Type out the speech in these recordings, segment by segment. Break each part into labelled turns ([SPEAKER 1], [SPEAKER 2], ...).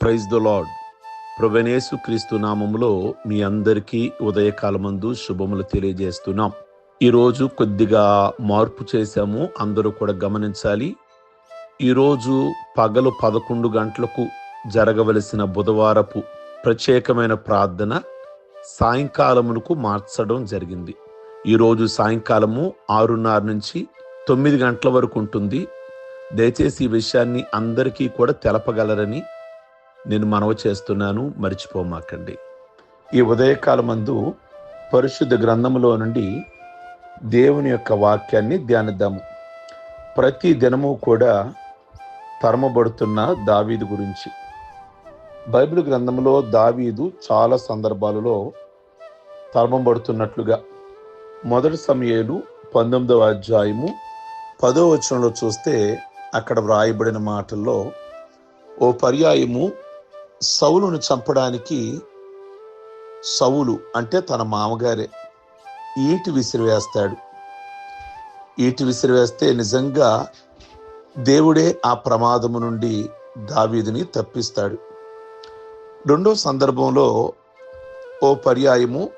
[SPEAKER 1] Praise the lord ప్రవణేశు క్రీస్తు నామంలో మీ అందరికీ ఉదయకాలమందు శుభములు తెలియజేస్తున్నాం. ఈరోజు కొద్దిగా మార్పు చేశాము. అందరూ కూడా గమనించాలి. ఈరోజు పగలు పదకొండు గంటలకు జరగవలసిన బుధవారపు ప్రత్యేకమైన ప్రార్థన సాయంకాలమునకు మార్చడం జరిగింది. ఈరోజు సాయంకాలము ఆరున్నర నుంచి తొమ్మిది గంటల వరకు ఉంటుంది. దయచేసి ఈ విషయాన్ని అందరికీ కూడా తెలపగలరని నేను మనవి చేస్తున్నాను మర్చిపోమాకండి. ఈ ఉదయకాలమందు పరిశుద్ధ గ్రంథములో నుండి దేవుని యొక్క వాక్యాన్ని ధ్యానిద్దాము. ప్రతి దినము కూడా తరమబడుతున్న దావీదు గురించి. బైబిల్ గ్రంథంలో దావీదు చాలా సందర్భాలలో తరమబడుతున్నట్లుగా. మొదటి సమయాలు పంతొమ్మిదవ అధ్యాయము పదో వచనంలో చూస్తే అక్కడ వ్రాయబడిన మాటల్లో ఓ పర్యాయము సౌలును చంపడానికి సౌలు అంటే తన మామగారే ఈటి విసిరివేస్తాడు. ఈటి విసిరివేస్తే నిజంగా దేవుడే ఆ ప్రమాదము నుండి దావీదిని తప్పిస్తాడు. రెండో సందర్భంలో ఓ పర్యాయము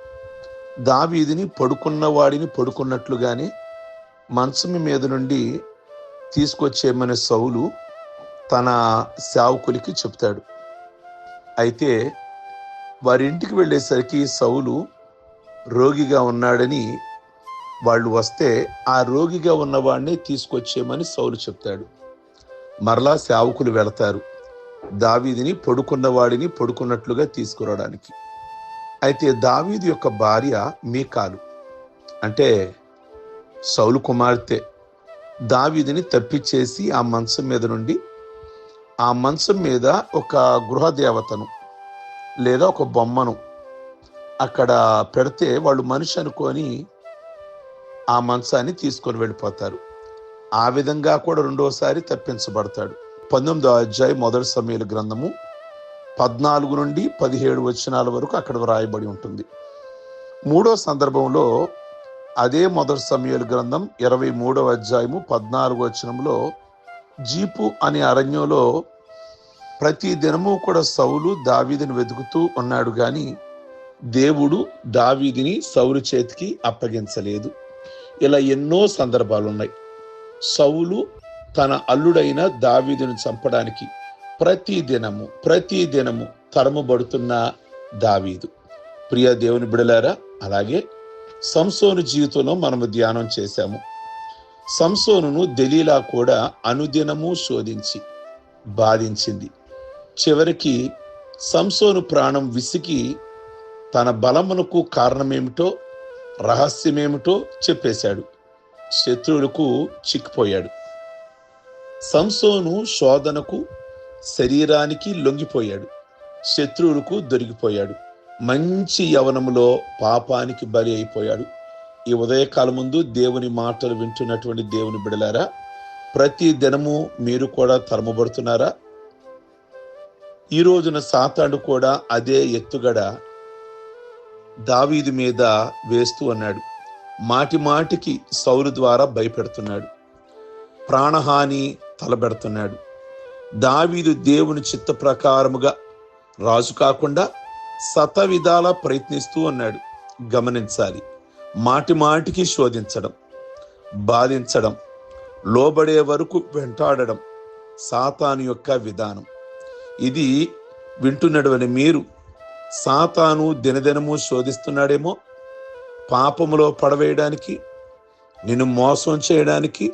[SPEAKER 1] దావీదిని పడుకున్న వాడిని పడుకున్నట్లుగానే మంచం మీద నుండి తీసుకొచ్చేయమనే సౌలు తన సేవకులకి చెప్తాడు. అయితే వారి ఇంటికి వెళ్ళేసరికి సౌలు రోగిగా ఉన్నాడని వాళ్ళు వస్తే ఆ రోగిగా ఉన్నవాడిని తీసుకొచ్చేయమని సౌలు చెప్తాడు. మరలా సేవకులు వెళతారు. దావీదిని పడుకున్నవాడిని పడుకున్నట్లుగా తీసుకురావడానికి. అయితే దావీది యొక్క భార్య మీకాలు. అంటే సౌలు కుమార్తె. దావీదిని తప్పిచేసి ఆ మంచం మీద నుండి ఆ మంచం మీద ఒక గృహదేవతను లేదా ఒక బొమ్మను అక్కడ పెడితే వాళ్ళు మనిషి అనుకొని ఆ మంచాన్ని తీసుకొని వెళ్ళిపోతారు. ఆ విధంగా కూడా రెండోసారి తప్పించబడతాడు. పంతొమ్మిదో అధ్యాయం మొదటి సమయాల గ్రంథము పద్నాలుగు నుండి పదిహేడు వచనాల వరకు అక్కడ వ్రాయబడి ఉంటుంది. మూడో సందర్భంలో అదే మొదటి సమయాల గ్రంథం ఇరవై మూడవ అధ్యాయము పద్నాలుగు వచనంలో జీపు అనే అరణ్యంలో ప్రతి దినము కూడా సౌలు దావీదిని వెతుకుతూ ఉన్నాడు గాని దేవుడు దావీదిని సౌలు చేతికి అప్పగించలేదు. ఇలా ఎన్నో సందర్భాలు ఉన్నాయి సౌలు తన అల్లుడైన దావీదుని చంపడానికి ప్రతి దినము ప్రతి దినము తరముబడుతున్న దావీదు. ప్రియ దేవుని బిడలారా అలాగే సంసోను జీవితంలో మనము ధ్యానం చేశాము. సంసోనును దలీలా కూడా అనుదినము శోధించి బాధించింది. చివరికి సంసోను ప్రాణం విసికి తన బలమునకు కారణమేమిటో రహస్యమేమిటో చెప్పేశాడు. శత్రువులకు చిక్కిపోయాడు. సంసోను శోధనకు శరీరానికి లొంగిపోయాడు. శత్రువులకు దొరికిపోయాడు. మంచి యవనములో పాపానికి బలి అయిపోయాడు. ఈ ఉదయకాలం ముందు దేవుని మాటలు వింటున్నటువంటి దేవుని బిడలారా ప్రతి దినము మీరు కూడా తరమబడుతున్నారా? ఈ రోజున సాతాడు కూడా అదే ఎత్తుగడ దావీదు మీద వేస్తూ అన్నాడు. మాటి మాటికి సౌరు ద్వారా భయపెడుతున్నాడు. ప్రాణహాని తలబెడుతున్నాడు. దావీదు దేవుని చిత్త ప్రకారముగా రాజు కాకుండా శత విధాల ప్రయత్నిస్తూ ఉన్నాడు గమనించాలి. మాటి మాటికి శోధించడం బాధించడం లోబడే వరకు వెంటాడడం సాతాను యొక్క విధానం. ఇది వింటున్నటువంటి మీరు సాతాను దినదినము శోధిస్తున్నాడేమో పాపములో పడవేయడానికి నిన్ను మోసం చేయడానికి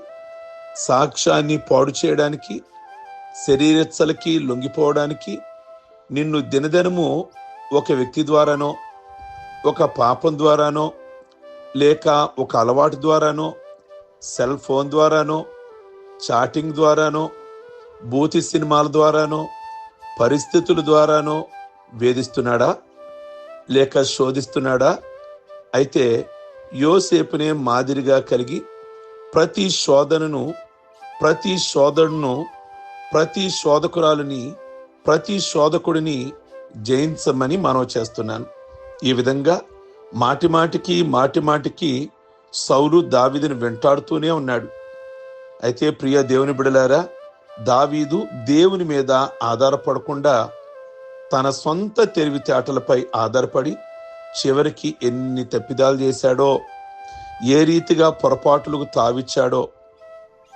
[SPEAKER 1] సాక్ష్యాన్ని పాడు చేయడానికి శరీరెచ్చలకి లొంగిపోవడానికి నిన్ను దినదినము ఒక వ్యక్తి ద్వారానో ఒక పాపం ద్వారానో లేక ఒక అలవాటు ద్వారానో సెల్ ఫోన్ ద్వారానో చాటింగ్ ద్వారానో బూతి సినిమాల ద్వారానో పరిస్థితుల ద్వారానో వేధిస్తున్నాడా? లేక శోధిస్తున్నాడా? అయితే యోసేపునే మాదిరిగా కలిగి ప్రతి శోధనను ప్రతి శోధనను ప్రతి శోధకురాలని ప్రతి శోధకుడిని జయించమని మనవి చేస్తున్నాను. ఈ విధంగా మాటిమాటికి మాటిమాటికి సౌలు దావిదిని వెంటాడుతూనే ఉన్నాడు. అయితే ప్రియ దేవుని బిడలారా దావీదు దేవుని మీద ఆధారపడకుండా తన సొంత తెలివితేటలపై ఆధారపడి చివరికి ఎన్ని తప్పిదాలు చేశాడో ఏ రీతిగా పొరపాట్లకు తావిచ్చాడో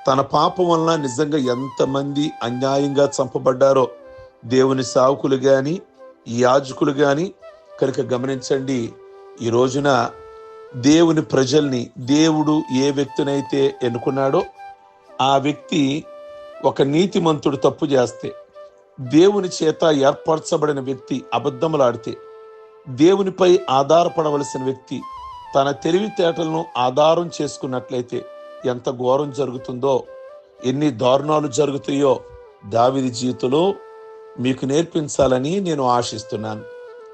[SPEAKER 1] తన పాపం వలన నిజంగా ఎంతమంది అన్యాయంగా చంపబడ్డారో దేవుని సావుకులు కానీ యాజకులు కానీ కనుక గమనించండి. ఈ రోజున దేవుని ప్రజల్ని దేవుడు ఏ వ్యక్తినైతే ఎన్నుకున్నాడో ఆ వ్యక్తి ఒక నీతిమంతుడు తప్పు చేస్తే దేవుని చేత ఏర్పరచబడిన వ్యక్తి అబద్ధములాడితే దేవునిపై ఆధారపడవలసిన వ్యక్తి తన తెలివితేటలను ఆధారం చేసుకున్నట్లయితే ఎంత ఘోరం జరుగుతుందో ఎన్ని దారుణాలు జరుగుతాయో దావిది జీవితంలో మీకు నేర్పించాలని నేను ఆశిస్తున్నాను.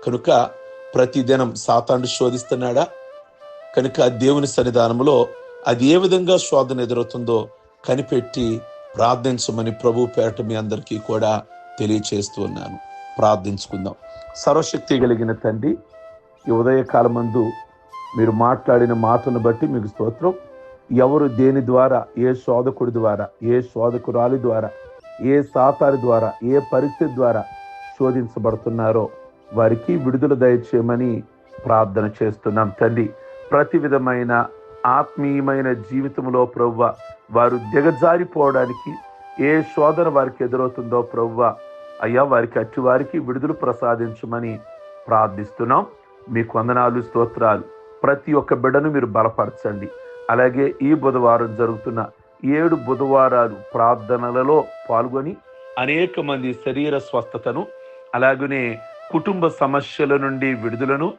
[SPEAKER 1] కనుక ప్రతిదినం సాతాండు శోధిస్తున్నాడా? కనుక దేవుని సన్నిధానంలో అది ఏ విధంగా శోధన ఎదురవుతుందో కనిపెట్టి ప్రార్థించమని ప్రభు పేట మీ అందరికీ కూడా తెలియచేస్తూ ఉన్నాను. ప్రార్థించుకుందాం. సర్వశక్తి కలిగిన తండ్రి ఈ ఉదయకాలమందు మీరు మాట్లాడిన మాటను బట్టి మీకు స్తోత్రం. ఎవరు దేని ద్వారా ఏ శోధకుడి ద్వారా ఏ శోధకురాలి ద్వారా ఏ సాతారి ద్వారా ఏ పరిస్థితి ద్వారా శోధించబడుతున్నారో వారికి విడుదల దయచేయమని ప్రార్థన చేస్తున్నాం తండ్రి. ప్రతి విధమైన ఆత్మీయమైన జీవితంలో ప్రవ్వ వారు దిగజారిపోవడానికి ఏ శోధన వారికి ఎదురవుతుందో ప్రవ్వ అయ్యా వారికి అట్టి వారికి విడుదల ప్రసాదించమని ప్రార్థిస్తున్నాం. మీకు వందనాలు స్తోత్రాలు. ప్రతి ఒక్క బిడ్డను మీరు బలపరచండి. అలాగే ఈ బుధవారం జరుగుతున్న ఏడు బుధవారాలు ప్రార్థనలలో పాల్గొని అనేక మంది శరీర స్వస్థతను అలాగనే కుటుంబ సమస్యల నుండి విడుదలను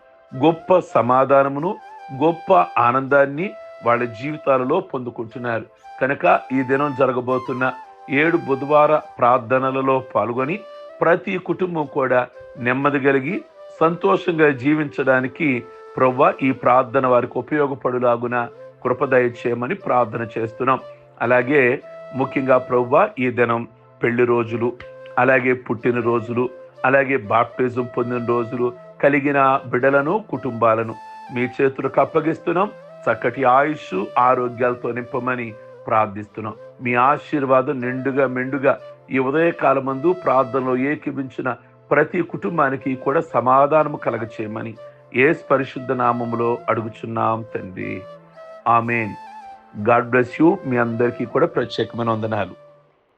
[SPEAKER 1] గొప్ప సమాధానమును గొప్ప ఆనందాన్ని వాళ్ళ జీవితాలలో పొందుకుంటున్నారు. కనుక ఈ దినం జరగబోతున్న ఏడు బుధవార ప్రార్థనలలో పాల్గొని ప్రతి కుటుంబం కూడా నెమ్మది కలిగి సంతోషంగా జీవించడానికి ప్రవ్వ ఈ ప్రార్థన వారికి ఉపయోగపడులాగున కృపదయ చేయమని ప్రార్థన చేస్తున్నాం. అలాగే ముఖ్యంగా ప్రవ్వ ఈ దినం పెళ్ళి రోజులు అలాగే పుట్టిన రోజులు అలాగే బాప్టిజం పొందిన రోజులు కలిగిన బిడలను కుటుంబాలను మీ చేతులకు అప్పగిస్తున్నాం. చక్కటి ఆయుష్ ఆరోగ్యాలతో నింపమని ప్రార్థిస్తున్నాం. మీ ఆశీర్వాదం నిండుగా మెండుగా ఈ ఉదయకాలమందు ప్రార్థనలో ఏకీభించిన ప్రతి కుటుంబానికి కూడా సమాధానము కలగచేయమని ఏ పరిశుద్ధ నామములో అడుగుచున్నాం తండ్రి. ఆమెన్. God bless you. మీ అందరికీ కూడా ప్రత్యేకమైన వందనాలు.